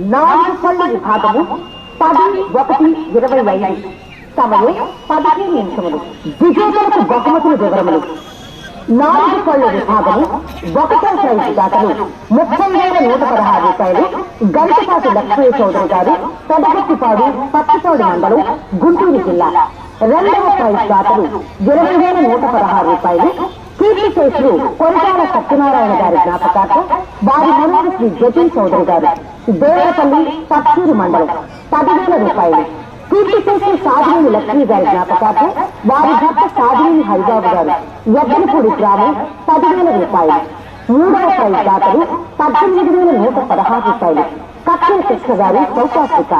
నాలుగు పళ్ళు విభాగము పది ఒకటి ఇరవై ఐదు సమయం పదిహేను నిమిషములు. విజేతలకు బహుమతుల వివరములు. నాలుగు పళ్ళు విభాగము ఒకటో ప్రైజ్ దాతలు ముప్పై వేల నూట పదహారు రూపాయలు. గంటపాటి లక్ష్మీ చౌదరి గారు పెదగట్టిపాడు పచ్చిపాడు మండలం గుంటూరు జిల్లా. రెండవ ప్రైజ్ దాతలు ఇరవై వేల నూట పదహారు రూపాయలు. కీర్తి శేషులు కొరటాల సత్యనారాయణ గారి జ్ఞాపకార్థం వారి మనవడు శ్రీ జతిన్ చౌదరి గారు దేవపల్లి పచ్చూరు మండలం పదివేల రూపాయలు. కీర్తి సాధువుని లక్ష్మీ గారి జ్ఞాపకార్థం వారి భర్త సాధువుని హరిబాబు గారు ఎద్దలపూడి గ్రామం పదివేల రూపాయలు. మూడవ ప్రైజ్ దాతలు పద్దెనిమిది వేల నూట పదహారు రూపాయలు. కక్షల కృష్ణ గారు సౌత్ ఆఫ్రికా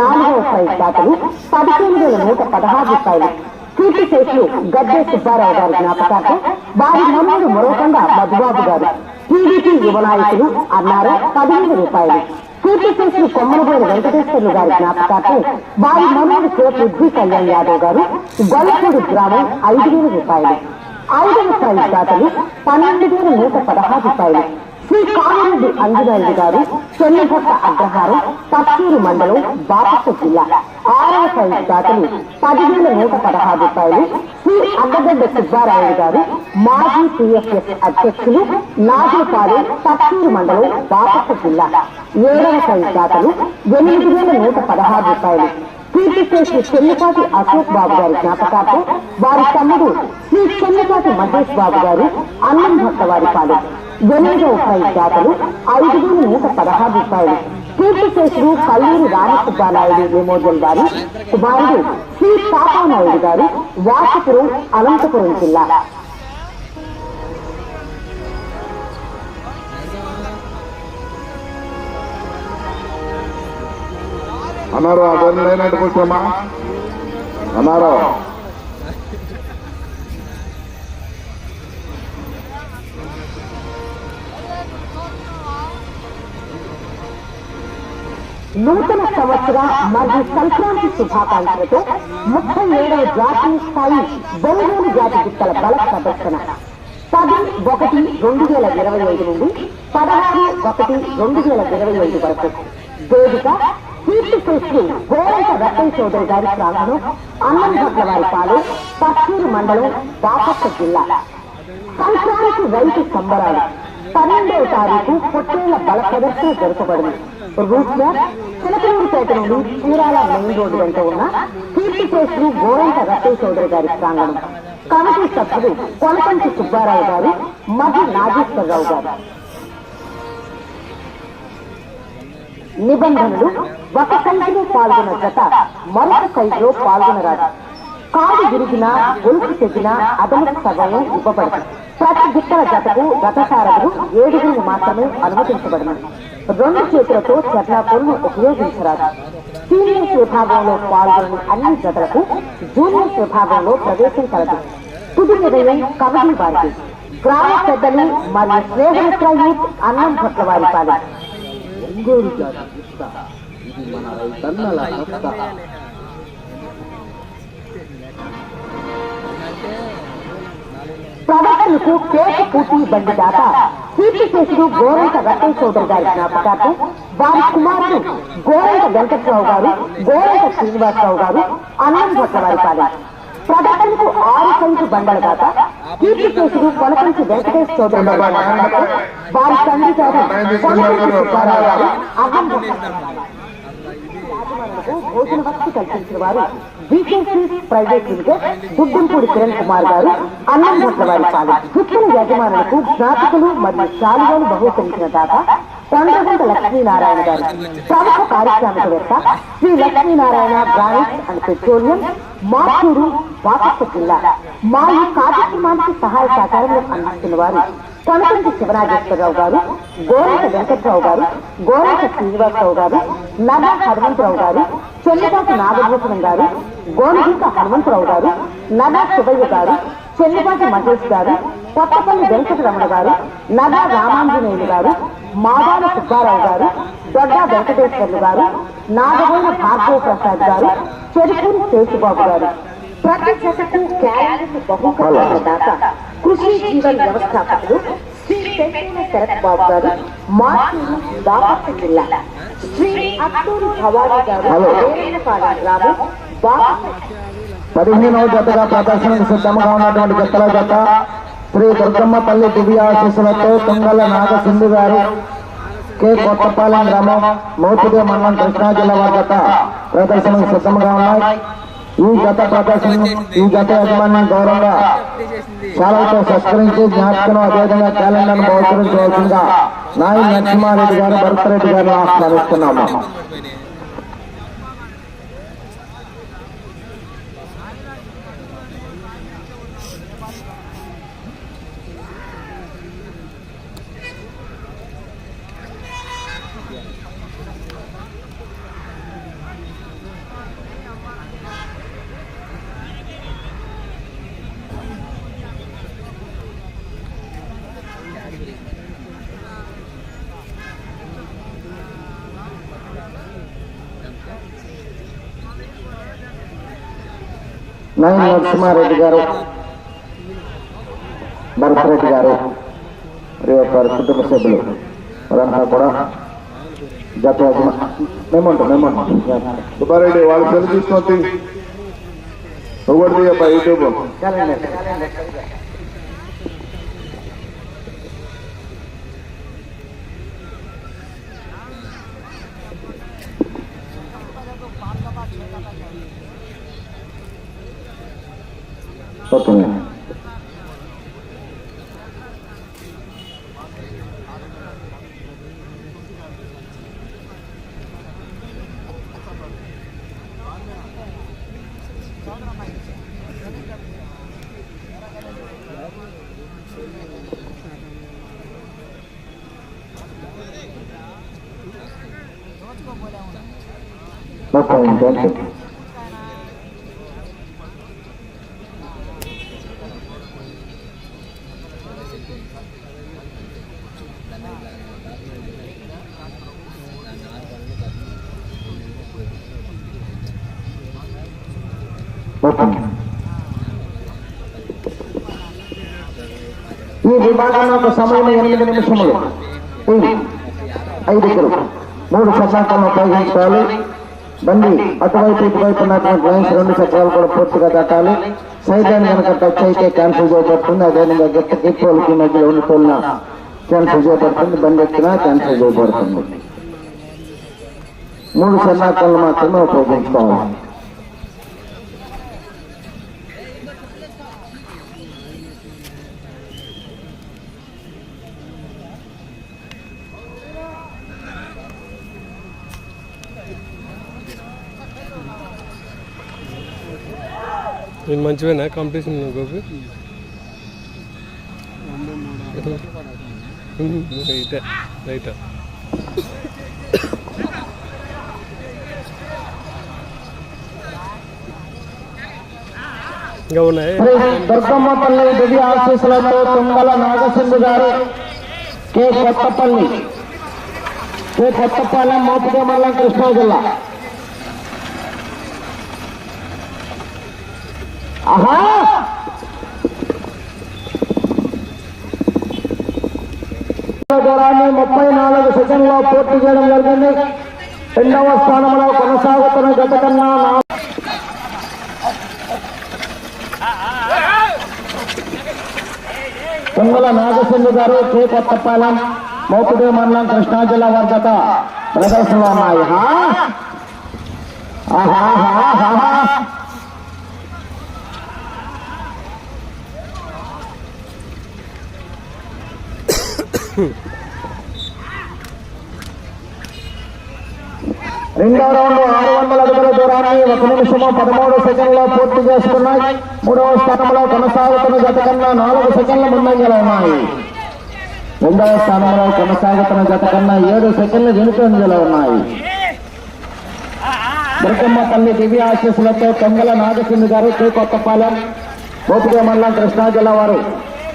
నాలుగవ ప్రైజ్ దాతలు పదిహేను వేల నూట పదహారు రూపాయలు. కీర్తిశేషులు గద్దె సుబ్బారావు గారి జ్ఞాపకార్థం వారి మనవుడు మరోకంగా మధుబాబు గారు. టీడీపీ యువ నాయకులు అన్నారు పదిహేను రూపాయలు. కీర్తి శేషులు కొమ్మనబోయిన వెంకటేశ్వర్లు గారి జ్ఞాపకార్థం వారి మనవుడు కె పృథ్వీ కళ్యాణ్ యాదవ్ గారు గొల్లపూడి గ్రామం ఐదు వేల రూపాయలు. ఐదవ ప్రైజ్ దాతలు పన్నెండు వేల నూట పదహారు రూపాయలు. శ్రీ కామిరెడ్డి అంజనాయుడు గారు చెన్నగొట్ట అగ్రహారం పచ్చూరు మండలం బాపట్ల జిల్లా. ఆరవ ప్రైజ్ దాతలు పదివేల నూట పదహారు రూపాయలు. శ్రీ అడ్డగడ్డ సుబ్బారాయుడు గారు మాజీ పిఎఫ్ఎస్ అధ్యక్షులు నాగులపాడు తప్పూరు మండలం బాపట్ల జిల్లా ఏడవ ప్రైజ్ దాతలు ఎనిమిది వేల నూట పదహారు రూపాయలు. కీర్తి చేసి చెల్లిపాటి అశోక్ బాబు గారి జ్ఞాపకార్థం వారి తమ్ముడు శ్రీ చెల్లిపాటి మహేష్ బాబు గారు అన్నం భక్త వారి పాలు. ఎనిమిదవ ప్రైజ్ దాతలు ఐదు వేల నూట పదహారు రూపాయలు. కీర్తిశేషుడు కల్లూరి రామసుబ్బానాయుడు మెమోరియల్ గారు కుమారుడు శ్రీ పాపానాయుడు గారు వాసపురం అనంతపురం జిల్లా. అన్నారు అదే లేనట్టు కూర్చోమా అన్నారు నూతన సంవత్సర మరియు సంక్రాంతి శుభాకాంక్షలతో ముప్పై ఏడవ జాతీయ స్థాయి బొంగోలు జాతి గుట్టల బల ప్రదర్శన. పది ఒకటి రెండు వేల ఇరవై ఐదు నుండి పదహారు ఒకటి రెండు వేల ఇరవై ఐదు వరకు. వేదిక కీర్తి శ్రీ గోరంట రత్తయ్య చౌదరి గారి ప్రాంగణం అన్నం భట్ల వారి పాలు పచ్చూరు మండలం బాపట్ల జిల్లా. సంక్రాంతి రైతు సంబరాలు. పన్నెండవ తారీఖు పొట్టేళ్ళ బల ప్రదర్శన జరపబడింది. రూట్ మ్యాప్ చిలకలూరుపేట నుండి చీరాల మెయిన్ రోడ్డు వెంట ఉన్న కీర్తి శేషులు గోరంట రత్తయ్య చౌదరి గారి ప్రాంగణం. కమిటీ సభ్యులు కొలకంటి సుబ్బారావు గారు మధు నాగేశ్వరరావు గారు. నిబంధనలు ఒక సైజులో పాల్గొన్న జత మరొక సైజులో పాల్గొనరాదు. కాలు విరిగిన గొలుసు తెగిన అదనపు సగం ఇవ్వబడదు. ప్రతి గిట్టల జతకు రథసారథులు ఏడుగురిని మాత్రమే అనుమతించబడినది రెండు చేతులతో చర్లాపూర్ను ఉపయోగించరాదు. సీనియర్స్ విభాగంలో పాల్గొని అన్ని జతలకు జూనియర్స్ విభాగంలో ప్రవేశం కలదు. తుది నిర్ణయం కబడ్డీ వారికి గ్రామ పెద్దలు మరియు స్నేహమిత్ర యూత్ అన్నం భట్ల వారి పాలి. ఒంగోలు జాతి ఇది మన రైతన్నల బండి దాత. కీర్తి శేషుడు గోరంట రత్తయ్య చౌదరి గారి జ్ఞాపకార్థం వారి కుమారుడు గోరంట వెంకట్రావు గారు గోరంట శ్రీనివాసరావు గారు అన్నం భట్ల వారి పాలెం. ప్రదర్శనకు ఆరు సైజు బండల దాత. కీర్తి శేషుడు కొనకంచి వెంకటేష్ చౌదరి వారి తండ్రి గారు అన్నం భట్ల యాజమానులకు భోజన వసతి కల్పించిన వారు BKC private limited Duddampudi Kiran Kumar garu Annambhatla వారి పాలు గుర్తుల యజమానులకు జ్ఞాపకులు మరియు శాలువలు బహుకరించిన దాత చంద్రగంట లక్ష్మీనారాయణ గారు. ప్రముఖ పారిశ్రామికవేత్త Shri Lakshminarayana granite and petroleum Maturu Bapatla జిల్లా. మా ఈ కార్యక్రమానికి సహాయ సహకారంలో అందిస్తున్న వారు కనకంటి శివరాజేశ్వరరావు గారు గోరంట వెంకట్రావు గారు గోరంట శ్రీనివాసరావు గారు నగ హనుమంతరావు గారు చెన్నపాటి నాగభూషణం గారు గోనగుంట హనుమంతరావు గారు నగ శివయ్య గారు చెన్నపాటి మహేష్ గారు కొత్తపల్లి వెంకటరమణ గారు నగ రామాంజనేయులు గారు మాదాల సుబ్బారావు గారు దొడ్డ వెంకటేశ్వర్లు గారు నాగబోయిన భార్గవ ప్రసాద్ గారు చెరుకూరి శేషుబాబు గారు. ప్రతి జతకు క్యాలెండర్ బహుకరణ దాత కృషి జీవన్ వ్యవస్థాపకులు శ్రీ శరత్ బాబు గారు మార్చూరు బాపట్ల జిల్లా. పదిహేనవ జతగా ప్రదర్శనకు సిద్ధంగా ఉన్నటువంటి జతల జత శ్రీ దుర్గమ్మ తల్లి దివ్య ఆశీస్సులతో తుంగల నాగసింధు గారు కె. కొత్తపాలెం గ్రామం మౌతుడే మండలం కృష్ణా జిల్లా వారి జత ప్రదర్శనకు సిద్ధంగా ఉన్నాయి. ఈ జత ప్రదర్శన ఈ జత యజమాని గౌరవంగా శాలతో సత్కరించి జ్ఞాపకం అదేవిధంగా క్యాలెండర్ బహుకరించవలసిందిగా నాయన నరసింహారెడ్డి గారు భరతరెడ్డి గారిని ఆహ్వానిస్తున్నాము. నైన్ నరసింహారెడ్డి గారు భరతరెడ్డి గారు మరియు వారి కుటుంబ సభ్యులు వారంతా కూడా జత మేమంటాం మేమంటాం సుబ్బారెడ్డి వాళ్ళ సెల్ తీసుకొని ఒకటి అబ్బా యూట్యూబ్ ఓకే ఓకే థ్యాంక్ ఈ విభాగంలో ఒక సమయం ఎనిమిది నిమిషములు. ఈ ఐదుగురు మూడు చక్రాలను ఉపయోగించుకోవాలి బండి అటువైపు ఇటువైపు ఉన్నటువంటి లైన్స్ రెండు చక్రాలు కూడా పూర్తిగా దాటాలి. సైడ్ లైన్ కనుక టచ్ అయితే క్యాన్సిల్ చేయబడుతుంది. అదేవిధంగా గట్టి తోలుకి మధ్యలో ఉన్న తోలిన క్యాన్సిల్ చేయబడుతుంది. బండి ఎక్కినా క్యాన్సిల్ చేయబడుతుంది. మూడు సన్నాకాలను మాత్రమే ఉపయోగించుకోవాలి. నేను మంచివేనా కాంపిటీషన్ గోపి రైట్ రైట్ ఇంకా ఉన్నాయి శ్రీ దుర్గమ్మ పల్లి దివ్య ఆశీస్సులతో తుంగల నాగసింధు గారు కె కొత్తపల్లి కె కొత్తపాలెం మోపిదే మండలం కృష్ణా జిల్లా ఆహా! దూరాన్ని ముప్పై నాలుగు సెకండ్లో పూర్తి చేయడం జరిగింది. రెండవ స్థానంలో కొనసాగుతున్న గత కన్నా నా- తుంగల నాగసింధు గారు కే కొత్తపాలెం మౌపిడి మండలం కృష్ణా జిల్లా వర్గత ప్రదర్శన ఉన్నాయి. ఆహా, ఆహా, రెండవ రౌండ్ ఆరు వందల అడుగుల దూరాన్ని ఒక నిమిషము పదమూడు సెకండ్లో పూర్తి చేసుకున్నాయి. మూడవ స్థానంలో కొనసాగుతున్న జత కన్నా నాలుగు సెకండ్ల ముందంజలో ఉన్నాయి. రెండవ స్థానంలో కొనసాగుతున్న జత కన్నా ఏడు సెకండ్ల వెనుకంజలో ఉన్నాయి. దుర్గమ్మపల్లి దివ్య ఆశీస్సులతో తొంగల నాగసింధు గారు శ్రీ కొత్తపాలెం గోపిక మండలం కృష్ణా జిల్లా వారు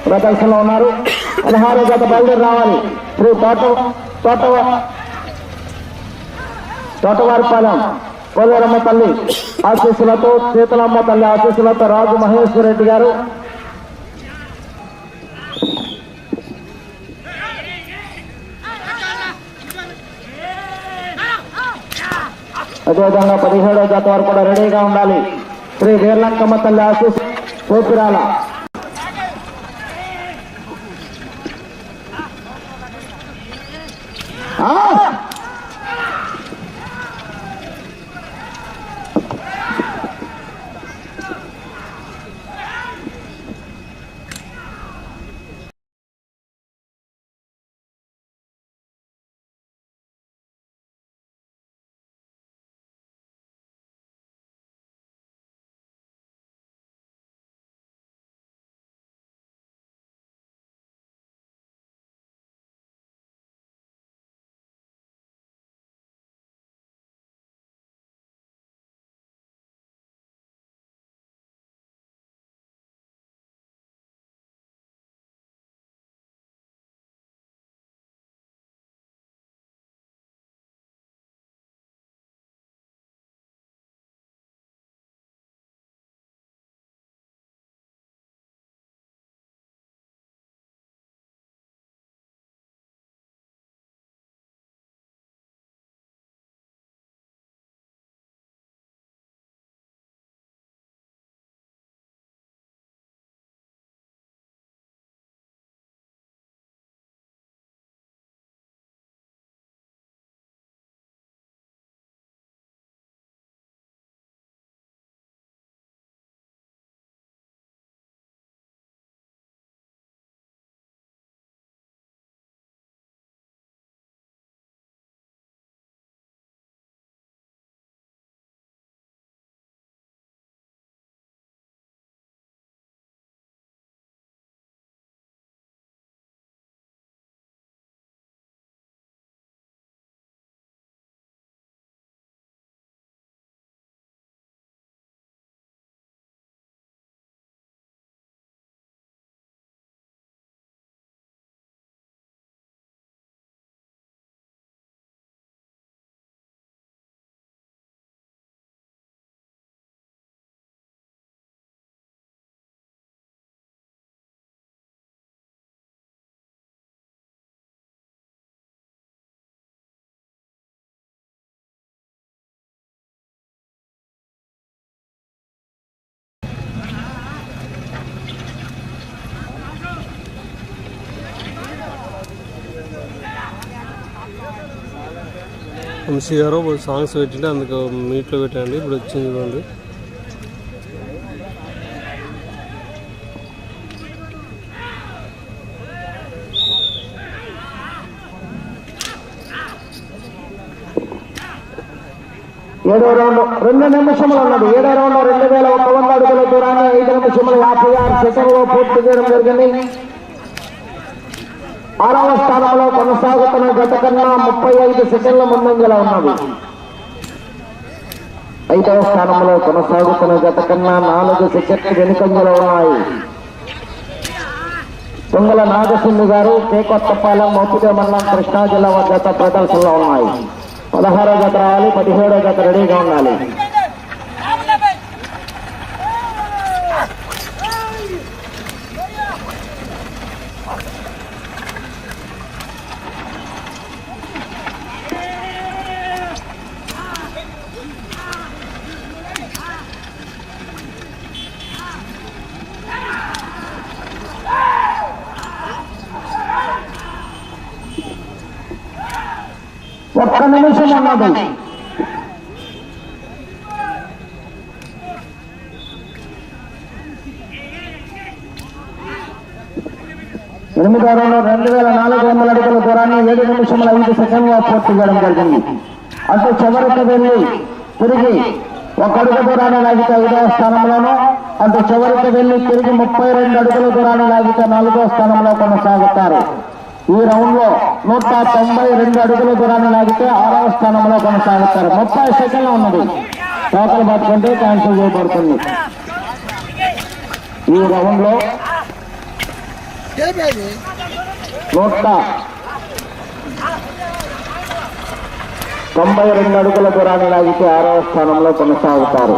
ప్రదర్శనలో ఉన్నారు. పదహారో గత బయలుదేరి రావాలి. శ్రీ తోట తోట తోటవారిపాలెం కోదరమ్మ తల్లి ఆశీస్సులతో శీతలమ్మ తల్లి ఆశీస్సులతో రాజు మహేశ్వర రెడ్డి గారు. అదేవిధంగా పదిహేడో జాత వరకు కూడా రెడీగా ఉండాలి. శ్రీ వీర్లంకమ్మ తల్లి ఆశీస్ కోపిరాల వంశీ గారు సాంగ్స్ పెట్టింటే అందుకు మీట్లో పెట్టండి ఇప్పుడు వచ్చింది చూడండి. ఏడో రౌండ్ రెండు నిమిషములు ఉన్నది. ఏడో రౌండ్ రెండు వేల ఒక వంద అడుగుల దూరాన్ని ఐదు నిమిషములు యాభై ఆరు సెకండ్లో పూర్తి చేయడం జరిగింది. ఆరవ స్థానంలో కొనసాగుతున్న గత కన్నా ముప్పై ఐదు సెకండ్ల ముందంజల ఉన్నది. ఐదవ స్థానంలో కొనసాగుతున్న గత కన్నా నాలుగు సెకండ్లు వెనుకంజలో ఉన్నాయి. తుంగల నాగసింహి గారు కే కొత్తపాలెం మోపిదే మండలం కృష్ణా జిల్లా వద్ద ప్రదర్శనలో ఉన్నాయి. పదహారో గత రావాలి పదిహేడో గత రెడీగా ఉండాలి. ఒక్క నిమిషం అన్నది ఎనిమిదో రెండు రెండు వేల నాలుగు వందల అడుగుల దూరాన్ని ఏడు నిమిషముల ఐదు సెకండ్గా పూర్తి చేయడం జరిగింది. అటు చివరికి వెళ్ళి తిరిగి ఒక అడుగు దూరాన్ని లాగితే ఐదవ స్థానంలోనూ అటు చివరికి వెళ్ళి తిరిగి ముప్పై రెండు అడుగుల దూరాన్ని లాగితే నాలుగో స్థానంలో కొనసాగుతారు. ఈ రౌండ్లో నూట తొంభై రెండు అడుగుల దూరాన్ని లాగితే ఆరవ స్థానంలో కొనసాగుతారు. ముప్పై సెకండ్లు ఉన్నది. టోకలు పట్టుకుంటే క్యాన్సిల్ చేయబడుతుంది. ఈ రౌండ్లో నూట తొంభై రెండు అడుగుల దూరాన్ని లాగితే ఆరవ స్థానంలో కొనసాగుతారు.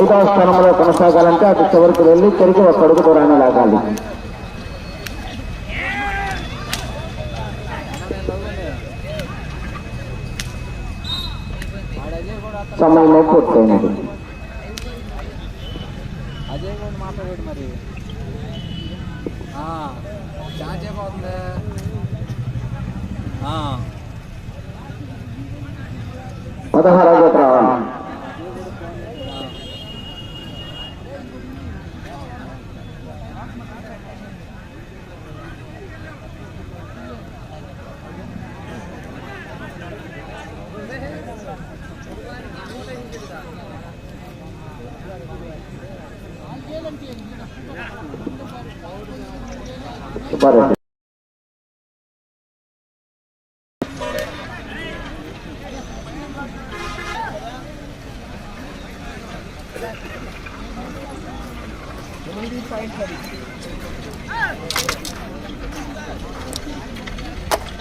ఐదవ స్థానంలో కొనసాగాలంటే అటు చివరికి వెళ్ళి తిరిగి ఒక అడుగు దూరాన్ని లాగాలి. సమయంలో పూర్తయినది. అజయ్ కూడా మాట్లాడాడు మరి. అవుతుంది ఆ. పదహారవ జత రావాలి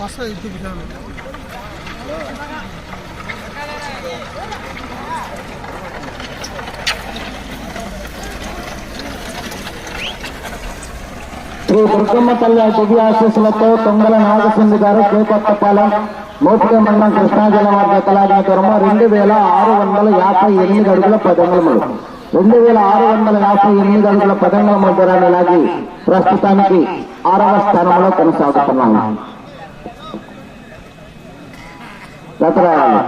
సుబ్బారెడ్డి శ్రీ దుర్గమ్మ తల్లి దివ్య ఆశీస్సులతో తొంగల నాగసింధు గారు కేకొత్తపాలెం మోపిక మండలం కృష్ణా జిల్లా వారి రెండు వేల ఆరు వందల యాభై ఎనిమిది అడుగుల పదంగులములు రెండు వేల ఆరు వందల యాభై ఎనిమిది అడుగుల పదంగుల దూరాన్ని లాగి ప్రస్తుతానికి ఆరవ స్థానంలో కొనసాగుతున్నాము. దసరాయాలు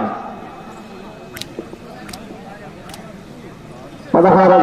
పదహారవ